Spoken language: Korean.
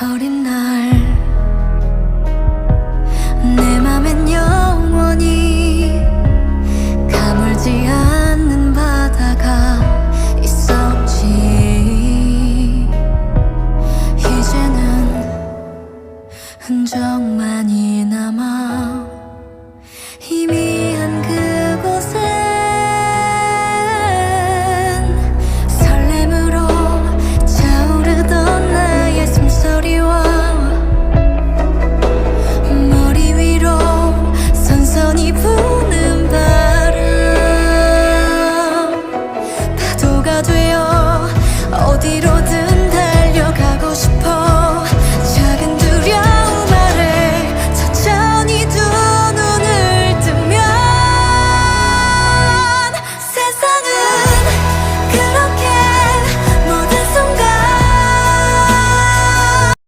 어린 날. 내 맘엔 영원히 가물지 않는 바다가 있었지. 이제는 흔적만이 남아 tiró